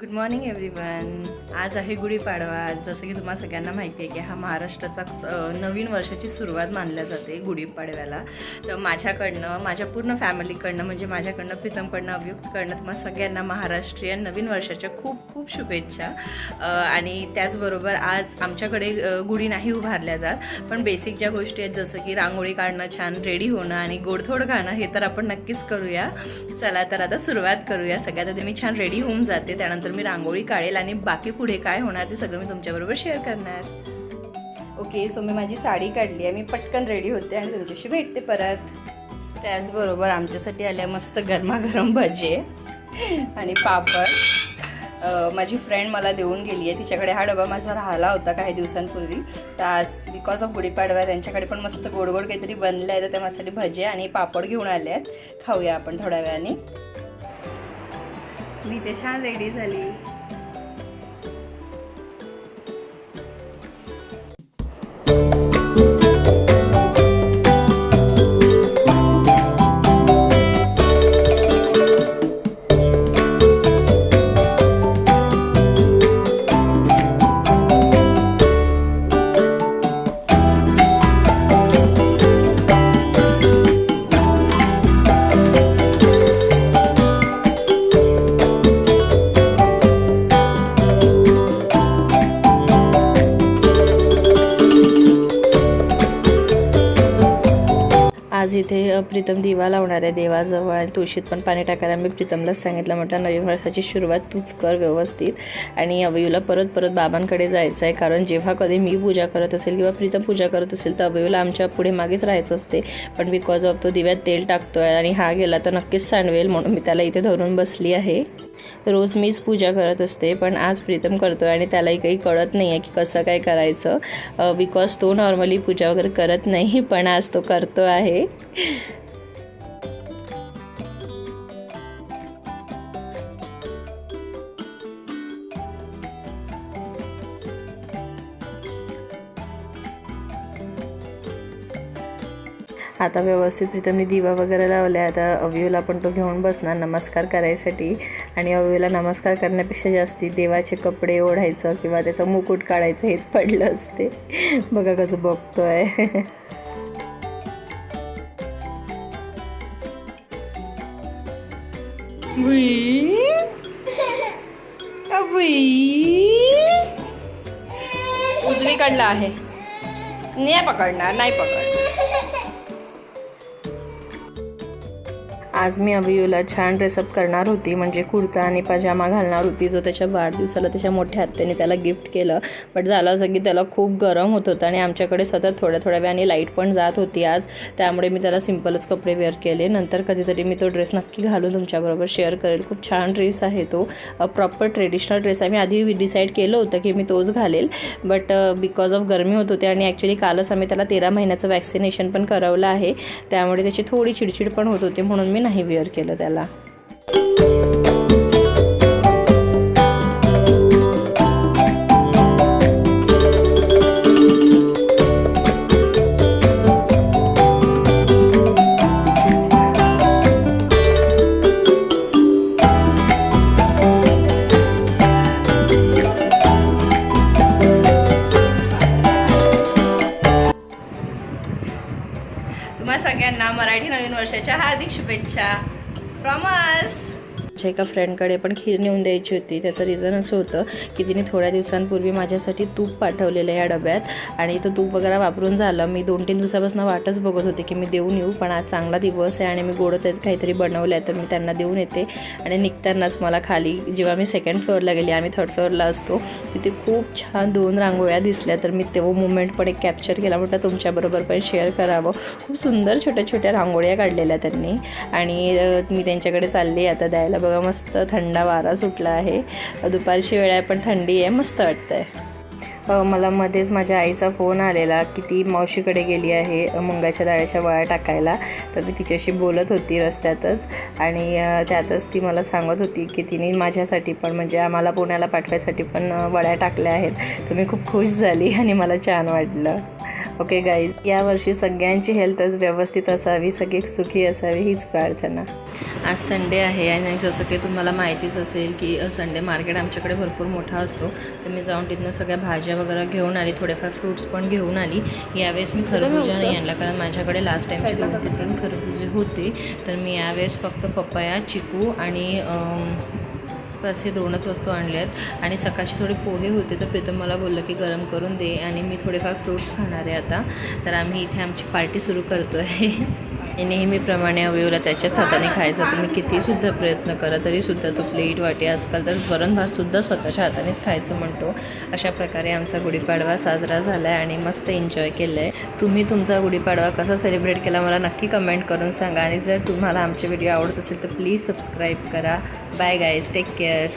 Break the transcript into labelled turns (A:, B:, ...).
A: Good morning everyone आज आहे गुढीपाडवा. जसं की तुम्हाला सगळ्यांना माहिती आहे की हा महाराष्ट्राचा नवीन वर्षाची सुरुवात मानल्या जाते गुढीपाडव्याला. तर माझ्याकडनं माझ्या पूर्ण फॅमिलीकडनं म्हणजे माझ्याकडनं प्रीतमकडनं अभियुक्तकडनं तुम्हाला सगळ्यांना महाराष्ट्रीयन नवीन वर्षाच्या खूप खूप शुभेच्छा. आणि त्याचबरोबर आज आमच्याकडे गुढी नाही उभारल्या जात पण बेसिक ज्या गोष्टी आहेत जसं की रांगोळी काढणं छान रेडी होणं आणि गोडथोड खाणं हे तर आपण नक्कीच करूया. चला तर आता सुरुवात करूया. सगळ्यात आधी मी छान रेडी होऊन जाते त्यानंतर मी रांगोळी काढेल आणि बाकी पुढे काय होणार ते सगळं मी तुमच्याबरोबर शेअर करणार. ओके सो मी माझी साडी काढली आहे. मी पटकन रेडी होते आणि तुमच्याशी भेटते परत. त्याचबरोबर आमच्यासाठी आल्या मस्त गरमागरम भजे आणि पापड. माझी फ्रेंड मला देऊन गेली आहे. तिच्याकडे हा डबा माझा राहिला होता काही दिवसांपूर्वी. तर आज बिकॉज ऑफ गुढीपाडवा त्यांच्याकडे पण मस्त गोड गोड काहीतरी बनलं आहे तर त्या माझ्यासाठी भजे आणि पापड घेऊन आले आहेत. खाऊया आपण थोड्या वेळाने. मी ते छान रेडी झाली. आज इथे प्रीतम दिवा लावणार आहे देवाजवळ आणि तुळशीत पण पाणी टाकायला मी प्रीतमलाच सांगितलं म्हटलं नवीन वर्षाची सुरुवात तूच कर व्यवस्थित आणि अवयूला परत परत बाबांकडे जायचं आहे कारण जेव्हा कधी मी पूजा करत असेल किंवा प्रीतम पूजा करत असेल तर अवयूला आमच्या पुढे मागेच राहायचं असते. पण बिकॉज ऑफ तो दिव्यात तेल टाकतो आहे आणि हा गेला तर नक्कीच सांडवेल म्हणून मी त्याला इथे धरून बसली आहे. रोज मीच पूजा करत असते पण आज प्रीतम करतो आहे आणि त्यालाही काही कळत नाही आहे की कसं काय करायचं. बिकॉज तो नॉर्मली पूजा वगैरे करत नाही पण आज तो करतो आहे आता व्यवस्थित प्रीतमने दिवा वगैरे लावला आहे आता अवयूला पण तो घेऊन बसणार नमस्कार करायसाठी. आणि अवयूला नमस्कार करण्यापेक्षा जास्ती देवाचे कपडे ओढायचं किंवा त्याचं मुकुट काढायचं हेच पडलं असते. बघा कसं बघतो आहे उजवीकडला आहे. नाही पकडणार नाही पकडणार. आज मी अभियूला छान ड्रेसअप करणार होती. म्हणजे कुर्ता आणि पजामा घालणार होती. जो त्याच्या वाढदिवसाला त्याच्या मोठ्या हत्याने त्याला गिफ्ट केलं. बट झालं असं की त्याला खूप गरम होत होतं आणि आमच्याकडे सतत थोड्या थोड्या वेळाने लाइट पण जात होती आज. त्यामुळे मी त्याला सिम्पलच कपडे वेअर केले. नंतर कधीतरी मी तो ड्रेस नक्की घालून तुमच्याबरोबर शेअर करेल. खूप छान ड्रेस आहे तो. प्रॉपर ट्रेडिशनल ड्रेस आहे मी आधी डिसाईड केलं होतं की मी तोच घालेल. बट बिकॉज ऑफ गरमी होत होती आणि ॲक्च्युली कालच आम्ही त्याला तेरा महिन्याचं वॅक्सिनेशन पण करवलं आहे. त्यामुळे त्याची थोडी चिडचिड पण होत होती म्हणून मी नाही वेअर केलं त्याला. सगळ्यांना मराठी नवीन वर्षाच्या हार्दिक शुभेच्छा. प्रॉमस माझ्या एका फ्रेंडकडे पण खीर नेऊन द्यायची होती. त्याचं रिझन असं होतं की तिने थोड्या दिवसांपूर्वी माझ्यासाठी तूप पाठवलेलं आहे या डब्यात आणि तो तूप वगैरे वापरून झालं. मी दोन तीन दिवसापासून वाटच बघत होते की मी देऊन येऊ पण आज चांगला दिवस आहे आणि मी गोडं त्यात काहीतरी बनवलं आहे तर मी त्यांना देऊन येते. आणि निघतानाच मला खाली जेव्हा मी सेकंड फ्लोअरला गेली आम्ही थर्ड फ्लोअरला असतो तिथे खूप छान दोन रांगोळ्या दिसल्या. तर मी तेव्हा मुवमेंट पण एक कॅप्चर केला म्हटलं तुमच्याबरोबर पण शेअर करावं. खूप सुंदर छोट्या छोट्या रांगोळ्या काढलेल्या त्यांनी. आणि मी त्यांच्याकडे चालले आता द्यायला. बघा मस्त थंडा वारा सुटला आहे. दुपारची वेळ आहे पण थंडी आहे मस्त वाटतंय. आहे मला मध्येच माझ्या आईचा फोन आलेला की ती मावशीकडे गेली आहे मुंगाच्या डाळ्याच्या वळ्या टाकायला. तर मी तिच्याशी बोलत होती रस्त्यातच आणि त्यातच ती मला सांगत होती की तिने माझ्यासाठी पण म्हणजे आम्हाला पुण्याला पाठवायसाठी पण वड्या टाकल्या आहेत. तर मी खूप खुश झाली आणि मला छान वाटलं. ओके गाईज यावर्षी सगळ्यांची हेल्थच व्यवस्थित असावी सगळी सुखी असावी हीच प्रार्थना. आज संडे आहे आणि जसं की तुम्हाला माहितीच असेल की संडे मार्केट आमच्याकडे भरपूर मोठा असतो. तर मी जाऊन तिथनं सगळ्या भाज्या वगैरे घेऊन आली थोडेफार फ्रूट्स पण घेऊन आली. यावेळेस मी खरबुजा नाही आणला कारण माझ्याकडे लास्ट टाईमचे दोन ते तीन खरबुजे होते. तर मी यावेळेस फक्त पपया चिकू आणि असे दोनच वस्तू आणल्या आहेत. आणि सकाळची थोडे पोहे होते तर प्रीतम मला बोललं की गरम करून दे आणि मी थोडेफार फ्रूट्स खाणार आहे आता. तर आम्ही इथे आमची पार्टी सुरू करतो आहे नेहमीप्रमाणे अवयवला त्याच्याच हाताने खायचा. तुम्ही कितीसुद्धा प्रयत्न करा तरीसुद्धा तो प्लेट वाटे आजकाल तर वरण भातसुद्धा स्वतःच्या हातानेच खायचं म्हणतो. अशा प्रकारे आमचा गुढीपाडवा साजरा झाला आहे आणि मस्त एन्जॉय केलं आहे तुम्ही तुमचा गुढीपाडवा कसा सेलिब्रेट केला मला नक्की कमेंट करून सांगा. आणि जर तुम्हाला आमचे व्हिडिओ आवडत असेल तर प्लीज सबस्क्राईब करा. Bye guys take care